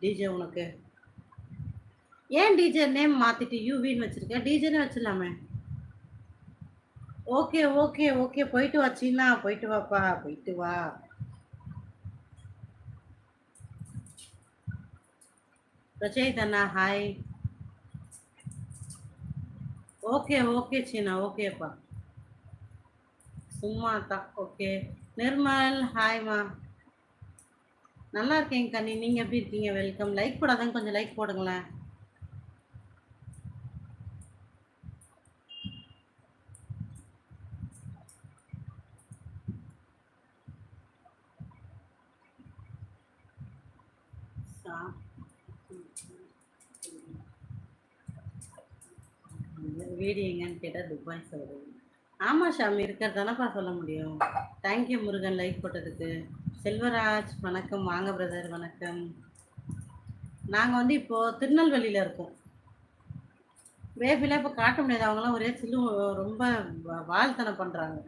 DJ உனக்கு? ஏன் DJ name மாத்திட்டு யூவின்னு வச்சிருக்கேன் டிஜேனே வச்சிடலாமே. ஓகே ஓகே ஓகே போயிட்டு வா சீனா. போயிட்டு வாப்பா. போயிட்டு வா. பிரச்சனை ஹாய் ஓகே ஓகே சீனா. ஓகேப்பா சும்மா தான் ஓகே நிர்மல் ஹாய்மா நல்லா இருக்கேன் கண்ணி நீங்கள் எப்படி இருக்கீங்க? வெல்கம் லைக் போடாதங்க. கொஞ்சம் லைக் போடுங்களேன். சா- வீடு எங்கன்னு கேட்டால் துபாய் சொல்லுது ஆமாம் ஷாமி இருக்கிறதானப்பா சொல்ல முடியும். தேங்க்யூ முருகன் லைக் போட்டதுக்கு. செல்வராஜ் வணக்கம். வாங்க பிரதர் வணக்கம். நாங்கள் வந்து இப்போது திருநெல்வேலியில் இருக்கோம். வேப்பிலாம் இப்போ காட்ட முடியாது. அவங்களாம் ஒரே சில்லு ரொம்ப வா- பண்ணுறாங்க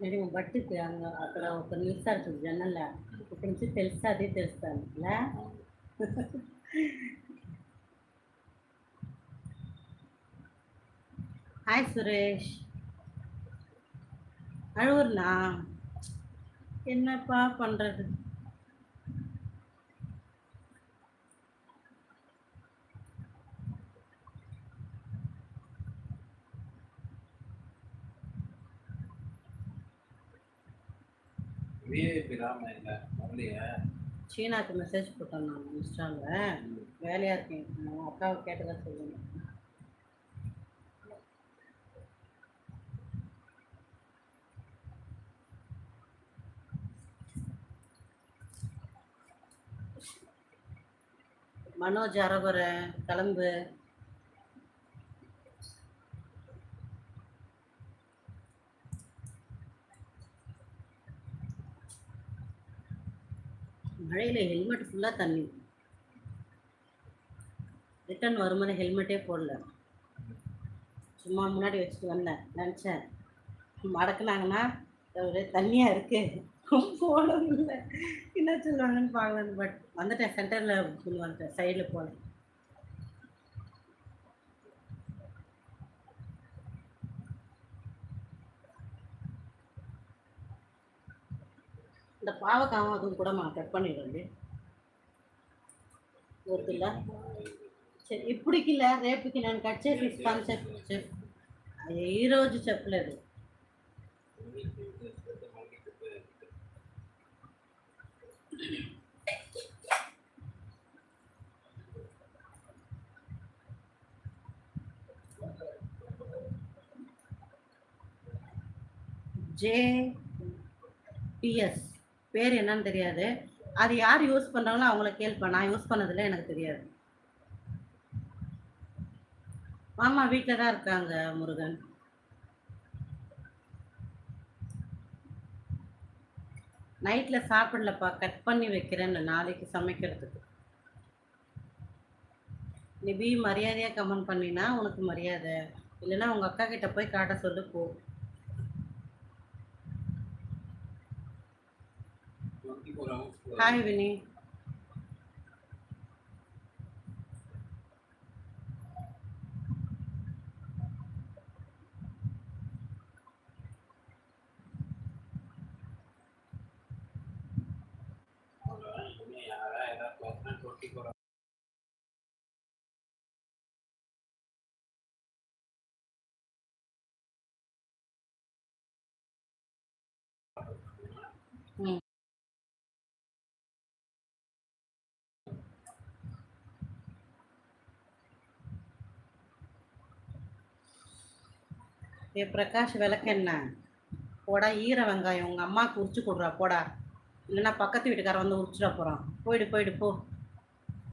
మేడం బట్టి అక్కడ ఒక నిలిచారు జనల్ల ఇక్కడి నుంచి తెలుసా అదే తెలుస్తాను లే ஹாய் சுரேஷ் அழுவுறனா என்னப்பா பண்ணுறது விஐபி ராம இல்லை வரலையா சீனாக்கு மெசேஜ் போட்டேன் நான் இன்ஸ்டாவில் வேலையாக இருக்கேன். நான் அக்காவை கேட்டதாக சொல்லுங்க. மனோஜ் அரவரை கிளம்பு. மழையில் ஹெல்மெட் ஃபுல்லாக தண்ணி. ரிட்டர்ன் வரும்போது ஹெல்மெட்டே போடல. சும்மா முன்னாடி வச்சுட்டு வந்தேன் நினச்சேன். மடக்குனாங்கன்னா ஒரே தண்ணியாக இருக்குது போடவும் இல்லை. என்ன சொல்லுவாங்கன்னு பார்க்கலன்னு பட் வந்துட்டேன் சென்டரில் வந்துட்டேன் சைடில் போனேன். இந்த பாவக்காவும் அதுவும் கூட நான் கட் பண்ணிடுறேன் ஒருத்தில்ல సరే ఇప్పటికి లే రేపుకి నేను కట్ చేసి ఇస్తాను చెప్పు చెప్పు అది ఈ రోజు చెప్పలేదు ஜே பிஎஸ் பேர் என்னன்னு தெரியாது. அது யார் யூஸ் பண்ணுறாங்களோ அவங்கள கேள்ப்பேன். நான் யூஸ் பண்ணதில்ல எனக்கு தெரியாது. மாமா வீட்டில் தான் இருக்காங்க முருகன். நைட்டில் சாப்பிடலப்பா கட் பண்ணி வைக்கிறேன்னு நாளைக்கு சமைக்கிறதுக்கு. நீ பி மரியாதையாக கமெண்ட் பண்ணினா உனக்கு மரியாதை. இல்லைன்னா உங்கள் அக்கா கிட்ட போய் காட்ட சொல்லு போ. 24 hours. Hi, Vinny. Mm. ஏ பிரகாஷ் விளக்கெண்ண போடா ஈர வெங்காயம். உங்கள் அம்மாவுக்கு உரிச்சு கொடுறா. போடா. இல்லைன்னா பக்கத்து வீட்டுக்காரன் வந்து உரிச்சிட போகிறான் போயிடு போயிடு போ.